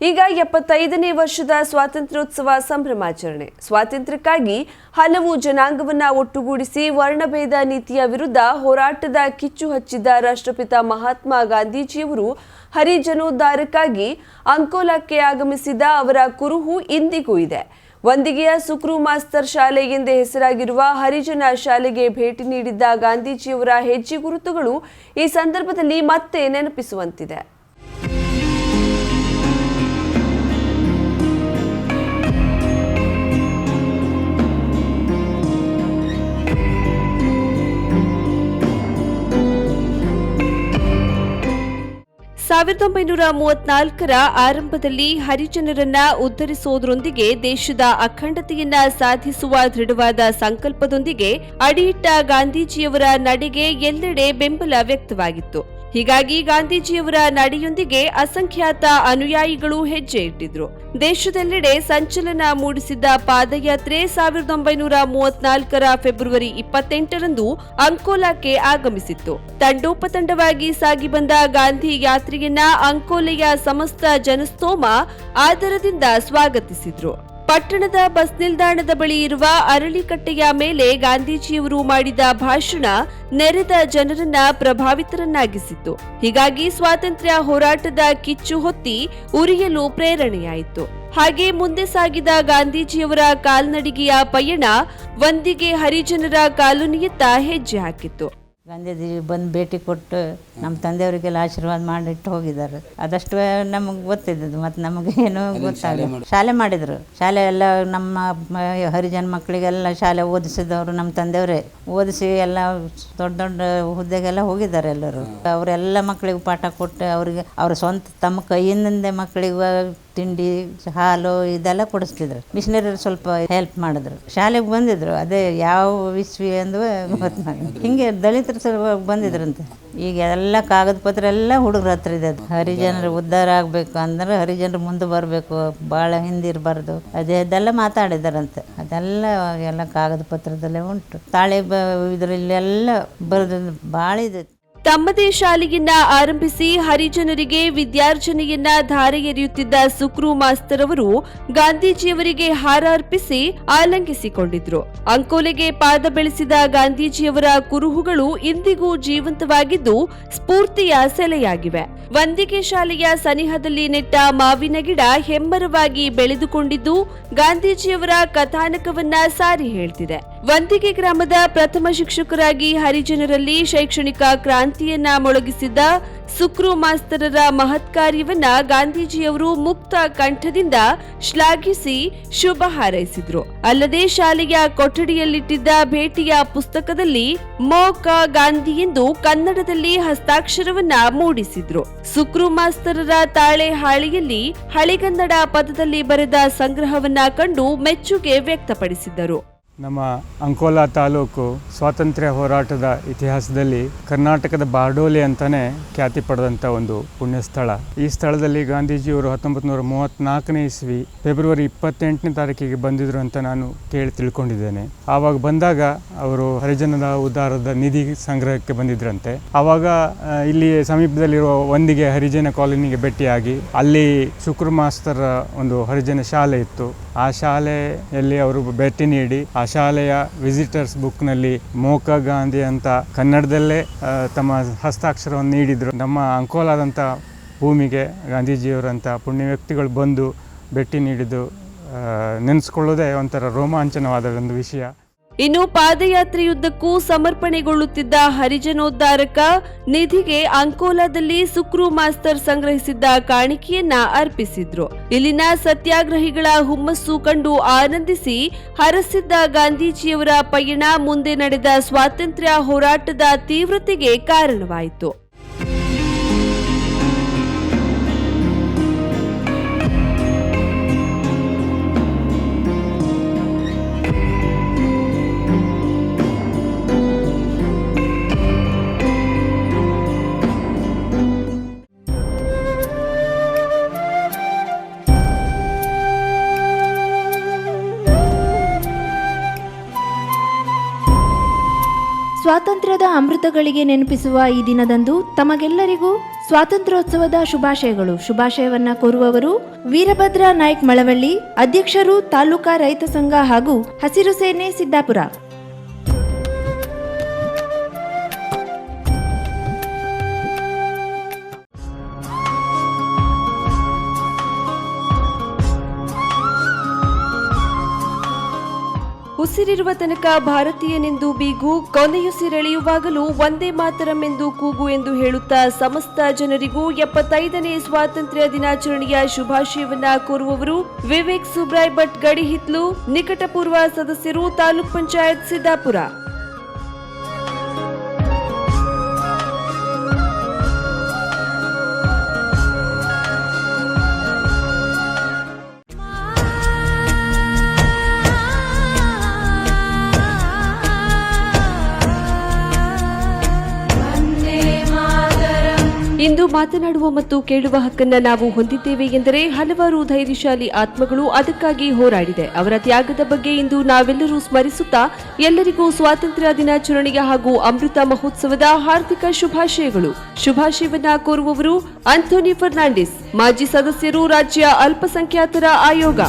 ಈಗ ಎಪ್ಪತ್ತೈದನೇ ವರ್ಷದ ಸ್ವಾತಂತ್ರ್ಯೋತ್ಸವ ಸಂಭ್ರಮಾಚರಣೆ. ಸ್ವಾತಂತ್ರ್ಯಕ್ಕಾಗಿ ಹಲವು ಜನಾಂಗವನ್ನ ಒಟ್ಟುಗೂಡಿಸಿ ವರ್ಣಭೇದ ನೀತಿಯ ವಿರುದ್ಧ ಹೋರಾಟದ ಕಿಚ್ಚು ಹಚ್ಚಿದ್ದ ರಾಷ್ಟ್ರಪಿತ ಮಹಾತ್ಮ ಗಾಂಧೀಜಿಯವರು ಹರಿಜನೋದ್ಧಾರಕ್ಕಾಗಿ ಅಂಕೋಲಾಕ್ಕೆ ಆಗಮಿಸಿದ ಅವರ ಕುರುಹು ಇಂದಿಗೂ ಇದೆ. ವಂದಿಗೆಯ ಸುಕ್ರು ಮಾಸ್ತರ್ ಶಾಲೆ ಎಂದೇ ಹೆಸರಾಗಿರುವ ಹರಿಜನ ಶಾಲೆಗೆ ಭೇಟಿ ನೀಡಿದ್ದ ಗಾಂಧೀಜಿಯವರ ಹೆಜ್ಜೆ ಗುರುತುಗಳು ಈ ಸಂದರ್ಭದಲ್ಲಿ ಮತ್ತೆ ನೆನಪಿಸುವಂತಿದೆ. ಸಾವಿರದ ಒಂಬೈನೂರ ಮೂವತ್ನಾಲ್ಕರ ಆರಂಭದಲ್ಲಿ ಹರಿಜನರನ್ನ ಉದ್ಧರಿಸುವುದರೊಂದಿಗೆ ದೇಶದ ಅಖಂಡತೆಯನ್ನ ಸಾಧಿಸುವ ದೃಢವಾದ ಸಂಕಲ್ಪದೊಂದಿಗೆ ಅಡಿಯಿಟ್ಟ ಗಾಂಧೀಜಿಯವರ ನಡೆಗೆ ಎಲ್ಲೆಡೆ ಬೆಂಬಲ ವ್ಯಕ್ತವಾಗಿತ್ತು. ಹೀಗಾಗಿ ಗಾಂಧೀಜಿಯವರ ನಡೆಯೊಂದಿಗೆ ಅಸಂಖ್ಯಾತ ಅನುಯಾಯಿಗಳು ಹೆಜ್ಜೆ ಇಟ್ಟಿದ್ರು. ದೇಶದೆಲ್ಲೆಡೆ ಸಂಚಲನ ಮೂಡಿಸಿದ್ದ ಪಾದಯಾತ್ರೆ ಸಾವಿರದ ಒಂಬೈನೂರ ಮೂವತ್ನಾಲ್ಕರ ಫೆಬ್ರವರಿ ಇಪ್ಪತ್ತೆಂಟರಂದು ಅಂಕೋಲಾಕ್ಕೆ ಆಗಮಿಸಿತ್ತು. ತಂಡೋಪತಂಡವಾಗಿ ಸಾಗಿ ಬಂದ ಗಾಂಧಿ ಯಾತ್ರೆಯನ್ನ ಅಂಕೋಲೆಯ ಸಮಸ್ತ ಜನಸ್ತೋಮ ಆದರದಿಂದ ಸ್ವಾಗತಿಸಿದ್ರು. ಪಟ್ಟಣದ ಬಸ್ ನಿಲ್ದಾಣದ ಬಳಿ ಇರುವ ಅರಳಿಕಟ್ಟೆಯ ಮೇಲೆ ಗಾಂಧೀಜಿಯವರು ಮಾಡಿದ ಭಾಷಣ ನೆರೆದ ಜನರನ್ನ ಪ್ರಭಾವಿತರನ್ನಾಗಿಸಿತು ಹೀಗಾಗಿ ಸ್ವಾತಂತ್ರ್ಯ ಹೋರಾಟದ ಕಿಚ್ಚು ಹೊತ್ತಿ ಉರಿಯಲು ಪ್ರೇರಣೆಯಾಯಿತು. ಹಾಗೆ ಮುಂದೆ ಸಾಗಿದ ಗಾಂಧೀಜಿಯವರ ಕಾಲ್ನಡಿಗೆಯ ಪಯಣ ಒಂದಿಗೆ ಹರಿಜನರ ಕಾಲೋನಿಯತ್ತ ಹೆಜ್ಜೆ ಹಾಕಿತ್ತು. ಗಾಂಧೀಜಿ ಬಂದು ಭೇಟಿ ಕೊಟ್ಟು ನಮ್ಮ ತಂದೆಯವರಿಗೆಲ್ಲ ಆಶೀರ್ವಾದ ಮಾಡಿಟ್ಟು ಹೋಗಿದ್ದಾರೆ. ಅದಷ್ಟು ನಮಗೆ ಗೊತ್ತಿದ್ದದ್ದು ಮತ್ತು ನಮಗೆ ಏನು ಗೊತ್ತಾಗಲ್ಲ ಶಾಲೆ ಮಾಡಿದರು. ಶಾಲೆ ಎಲ್ಲ ನಮ್ಮ ಹರಿಜನ ಮಕ್ಕಳಿಗೆಲ್ಲ ಶಾಲೆ ಓದಿಸಿದವರು ನಮ್ಮ ತಂದೆಯವರೇ. ಓದಿಸಿ ಎಲ್ಲ ದೊಡ್ಡ ದೊಡ್ಡ ಹುದ್ದೆಗೆಲ್ಲ ಹೋಗಿದ್ದಾರೆ ಎಲ್ಲರೂ. ಅವರೆಲ್ಲ ಮಕ್ಕಳಿಗೆ ಪಾಠ ಕೊಟ್ಟು ಅವರಿಗೆ ಅವ್ರ ಸ್ವಂತ ತಮ್ಮ ಕೈಯಿಂದ ಮಕ್ಕಳಿಗೆ ತಿಂಡಿ ಹಾಲು ಇದೆಲ್ಲ ಕೊಡಿಸ್ತಿದ್ರು. ಮಿಷನರಿ ಸ್ವಲ್ಪ ಹೆಲ್ಪ್ ಮಾಡಿದ್ರು. ಶಾಲೆಗೆ ಬಂದಿದ್ರು. ಅದೇ ಯಾವ ವಿಶ್ವ ಅಂದ್ವ ಗೊತ್ತು ಹಿಂಗೆ ದಲಿತರು ಸಲುವಾಗಿ ಬಂದಿದ್ರಂತೆ. ಈಗ ಎಲ್ಲ ಕಾಗದ ಪತ್ರ ಎಲ್ಲ ಹುಡುಗರ ಹತ್ರ ಇದೆ ಹರಿಜನರು ಉದ್ಧಾರ ಆಗಬೇಕು ಅಂದ್ರೆ ಹರಿಜನರು ಮುಂದೆ ಬರಬೇಕು. ಭಾಳ ಹಿಂದಿರಬಾರ್ದು ಅದೆಲ್ಲ ಮಾತಾಡಿದಾರಂತೆ. ಅದೆಲ್ಲ ಎಲ್ಲ ಕಾಗದ ಪತ್ರದಲ್ಲೇ ಉಂಟು. ತಾಳೆ ಬ ಇದರಲ್ಲೆಲ್ಲ ಬರೆದ ಭಾಳ ಇದೆ. ತಮ್ಮದೇ ಶಾಲೆಯನ್ನ ಆರಂಭಿಸಿ ಹರಿಜನರಿಗೆ ವಿದ್ಯಾರ್ಜನೆಯನ್ನ ಧಾರೆ ಎರೆಯುತ್ತಿದ್ದ ಸುಕ್ರು ಮಾಸ್ತರ್ ಅವರು ಗಾಂಧೀಜಿಯವರಿಗೆ ಹಾರ ಅರ್ಪಿಸಿ ಆಲಂಗಿಸಿಕೊಂಡಿದ್ರು. ಅಂಕೋಲೆಗೆ ಪಾದ ಬೆಳೆಸಿದ ಗಾಂಧೀಜಿಯವರ ಕುರುಹುಗಳು ಇಂದಿಗೂ ಜೀವಂತವಾಗಿದ್ದು ಸ್ಫೂರ್ತಿಯ ಸೆಲೆಯಾಗಿವೆ. ವಂದಿಗೆ ಶಾಲೆಯ ಸನಿಹದಲ್ಲಿ ನೆಟ್ಟ ಮಾವಿನ ಗಿಡ ಹೆಮ್ಮರವಾಗಿ ಬೆಳೆದುಕೊಂಡಿದ್ದು ಗಾಂಧೀಜಿಯವರ ಕಥಾನಕವನ್ನ ಸಾರಿ ಹೇಳ್ತಿದೆ. ವಂದಿಗೆ ಗ್ರಾಮದ ಪ್ರಥಮ ಶಿಕ್ಷಕರಾಗಿ ಹರಿಜನರಲ್ಲಿ ಶೈಕ್ಷಣಿಕ ಕ್ರಾಂತಿಯನ್ನ ಮೊಳಗಿಸಿದ್ದ ಸುಕ್ರು ಮಾಸ್ತರರ ಮಹತ್ ಕಾರ್ಯವನ್ನ ಗಾಂಧೀಜಿಯವರು ಮುಕ್ತ ಕಂಠದಿಂದ ಶ್ಲಾಘಿಸಿ ಶುಭ ಹಾರೈಸಿದ್ರು. ಅಲ್ಲದೆ ಶಾಲೆಯ ಕೊಠಡಿಯಲ್ಲಿಟ್ಟಿದ್ದ ಭೇಟಿಯ ಪುಸ್ತಕದಲ್ಲಿ ಮೋಕ ಗಾಂಧಿ ಎಂದು ಕನ್ನಡದಲ್ಲಿ ಹಸ್ತಾಕ್ಷರವನ್ನ ಮೂಡಿಸಿದ್ರು. ಸುಕ್ರು ಮಾಸ್ತರರ ತಾಳೆ ಹಾಳಿಯಲ್ಲಿ ಹಳೆಗನ್ನಡ ಪದದಲ್ಲಿ ಬರೆದ ಸಂಗ್ರಹವನ್ನ ಕಂಡು ಮೆಚ್ಚುಗೆ ವ್ಯಕ್ತಪಡಿಸಿದ್ದರು. ನಮ್ಮ ಅಂಕೋಲಾ ತಾಲೂಕು ಸ್ವಾತಂತ್ರ್ಯ ಹೋರಾಟದ ಇತಿಹಾಸದಲ್ಲಿ ಕರ್ನಾಟಕದ ಬಾರ್ಡೋಲಿ ಅಂತಾನೆ ಖ್ಯಾತಿ ಪಡೆದಂಥ ಒಂದು ಪುಣ್ಯ ಸ್ಥಳ ಈ ಸ್ಥಳದಲ್ಲಿ ಗಾಂಧೀಜಿಯವರು ಹತ್ತೊಂಬತ್ತು ನೂರ ಮೂವತ್ತ್ನಾಲ್ಕನೇ ಇಸ್ವಿ ಫೆಬ್ರವರಿ ಇಪ್ಪತ್ತೆಂಟನೇ ತಾರೀಕಿಗೆ ಬಂದಿದ್ರು ಅಂತ ನಾನು ಕೇಳಿ ತಿಳ್ಕೊಂಡಿದ್ದೇನೆ. ಆವಾಗ ಬಂದಾಗ ಅವರು ಹರಿಜನರ ಉದ್ಧಾರದ ನಿಧಿ ಸಂಗ್ರಹಕ್ಕೆ ಬಂದಿದ್ರಂತೆ. ಆವಾಗ ಇಲ್ಲಿ ಸಮೀಪದಲ್ಲಿರುವ ಒಂದಿಗೆ ಹರಿಜನ ಕಾಲೋನಿಗೆ ಭೇಟಿಯಾಗಿ ಅಲ್ಲಿ ಶುಕ್ರ ಮಾಸ್ತರ ಒಂದು ಹರಿಜನ ಶಾಲೆ ಇತ್ತು. ಆ ಶಾಲೆಯಲ್ಲಿ ಅವರು ಭೇಟಿ ನೀಡಿ, ಆ ಶಾಲೆಯ ವಿಸಿಟರ್ಸ್ ಬುಕ್ನಲ್ಲಿ ಮೋಕ ಗಾಂಧಿ ಅಂತ ಕನ್ನಡದಲ್ಲೇ ತಮ್ಮ ಹಸ್ತಾಕ್ಷರವನ್ನು ನೀಡಿದರು. ನಮ್ಮ ಅಂಕೋಲಾದಂಥ ಭೂಮಿಗೆ ಗಾಂಧೀಜಿಯವರಂಥ ಪುಣ್ಯ ವ್ಯಕ್ತಿಗಳು ಬಂದು ಭೇಟಿ ನೀಡಿದ್ದು ನೆನೆಸ್ಕೊಳ್ಳೋದೇ ಒಂಥರ ರೋಮಾಂಚನವಾದ ಒಂದು ವಿಷಯ. ಇನ್ನು ಪಾದಯಾತ್ರೆಯುದ್ದಕ್ಕೂ ಸಮರ್ಪಣೆಗೊಳ್ಳುತ್ತಿದ್ದ ಹರಿಜನೋದ್ಧಾರಕ ನಿಧಿಗೆ ಅಂಕೋಲಾದಲ್ಲಿ ಸುಕ್ರು ಮಾಸ್ತರ್ ಸಂಗ್ರಹಿಸಿದ್ದ ಕಾಣಿಕೆಯನ್ನ ಅರ್ಪಿಸಿದ್ರು. ಇಲ್ಲಿನ ಸತ್ಯಾಗ್ರಹಿಗಳ ಹುಮ್ಮಸ್ಸು ಕಂಡು ಆನಂದಿಸಿ ಹರಸಿದ್ದ ಗಾಂಧೀಜಿಯವರ ಪಯಣ ಮುಂದೆ ನಡೆದ ಸ್ವಾತಂತ್ರ್ಯ ಹೋರಾಟದ ತೀವ್ರತೆಗೆ ಕಾರಣವಾಯಿತು. ಸ್ವಾತಂತ್ರ್ಯದ ಅಮೃತಗಳಿಗೆ ನೆನಪಿಸುವ ಈ ದಿನದಂದು ತಮಗೆಲ್ಲರಿಗೂ ಸ್ವಾತಂತ್ರ್ಯೋತ್ಸವದ ಶುಭಾಶಯಗಳು. ಶುಭಾಶಯವನ್ನ ಕೋರುವವರು ವೀರಭದ್ರ ನಾಯ್ಕ್ ಮಳವಳ್ಳಿ, ಅಧ್ಯಕ್ಷರು ತಾಲೂಕಾ ರೈತ ಸಂಘ ಹಾಗೂ ಹಸಿರು ಸೇನೆ ಸಿದ್ದಾಪುರ. ಉಸಿರಿರುವ ತನಕ ಭಾರತೀಯನೆಂದು ಬೀಗು ಕೊನೆಯುಸಿರೆಳೆಯುವಾಗಲೂ ಒಂದೇ ಎಂದು ಕೂಗು ಎಂದು ಹೇಳುತ್ತಾ ಸಮಸ್ತ ಜನರಿಗೂ ಎಪ್ಪತ್ತೈದನೇ ಸ್ವಾತಂತ್ರ್ಯ ದಿನಾಚರಣೆಯ ಶುಭಾಶಯವನ್ನ ಕೋರುವವರು ವಿವೇಕ್ ಸುಬ್ರಾಯ್ ಭಟ್ ಗಡಿಹಿತ್ಲು ನಿಕಟಪೂರ್ವ ಸದಸ್ಯರು ತಾಲೂಕ್ ಪಂಚಾಯತ್ ಸಿದ್ದಾಪುರ. ಇಂದು ಮಾತನಾಡುವ ಮತ್ತು ಕೇಳುವ ಹಕ್ಕನ್ನ ನಾವು ಹೊಂದಿದ್ದೇವೆ ಎಂದರೆ ಹಲವಾರು ಧೈರ್ಯಶಾಲಿ ಆತ್ಮಗಳು ಅದಕ್ಕಾಗಿ ಹೋರಾಡಿದೆ. ಅವರ ತ್ಯಾಗದ ಬಗ್ಗೆ ಇಂದು ನಾವೆಲ್ಲರೂ ಸ್ಮರಿಸುತ್ತಾ ಎಲ್ಲರಿಗೂ ಸ್ವಾತಂತ್ರ್ಯ ದಿನಾಚರಣೆಯ ಹಾಗೂ ಅಮೃತ ಮಹೋತ್ಸವದ ಹಾರ್ದಿಕ ಶುಭಾಶಯಗಳು. ಶುಭಾಶಯವನ್ನ ಕೋರುವವರು ಆಂಥೋನಿ ಫರ್ನಾಂಡಿಸ್, ಮಾಜಿ ಸದಸ್ಯರು ರಾಜ್ಯ ಅಲ್ಪಸಂಖ್ಯಾತರ ಆಯೋಗ.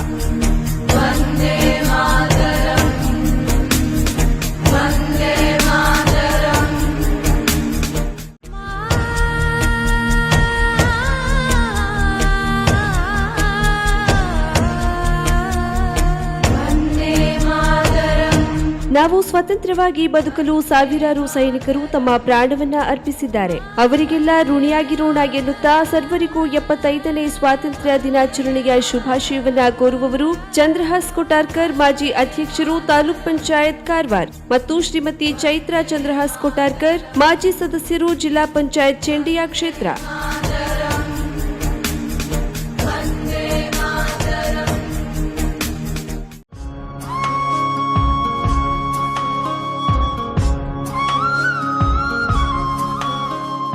ನಾವು ಸ್ವತಂತ್ರವಾಗಿ ಬದುಕಲು ಸಾವಿರಾರು ಸೈನಿಕರು ತಮ್ಮ ಪ್ರಾಣವನ್ನ ಅರ್ಪಿಸಿದ್ದಾರೆ. ಅವರಿಗೆಲ್ಲ ಋಣಿಯಾಗಿರೋಣ ಎನ್ನುತ್ತಾ ಸರ್ವರಿಗೂ ಎಪ್ಪತ್ತೈದನೇ ಸ್ವಾತಂತ್ರ್ಯ ದಿನಾಚರಣೆಯ ಶುಭಾಶಯವನ್ನ ಕೋರುವವರು ಚಂದ್ರಹಾಸ್ ಕೊಟಾರ್ಕರ್ ಮಾಜಿ ಅಧ್ಯಕ್ಷರು ತಾಲೂಕ್ ಪಂಚಾಯತ್ ಕಾರವಾರ್ ಮತ್ತು ಶ್ರೀಮತಿ ಚೈತ್ರಾ ಚಂದ್ರಹಾಸ್ ಕೊಟಾರ್ಕರ್ ಮಾಜಿ ಸದಸ್ಯರು ಜಿಲ್ಲಾ ಪಂಚಾಯತ್ ಚೆಂಡಿಯಾ ಕ್ಷೇತ್ರ.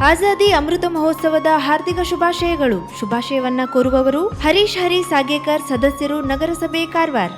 ಆಜಾದಿ ಅಮೃತ ಮಹೋತ್ಸವದ ಹಾರ್ದಿಕ ಶುಭಾಶಯಗಳು. ಶುಭಾಶಯವನ್ನ ಕೋರುವವರು ಹರೀಶ್ ಹರಿ ಸಾಗೇಕರ್ ಸದಸ್ಯರು ನಗರಸಭೆ ಕಾರವಾರ.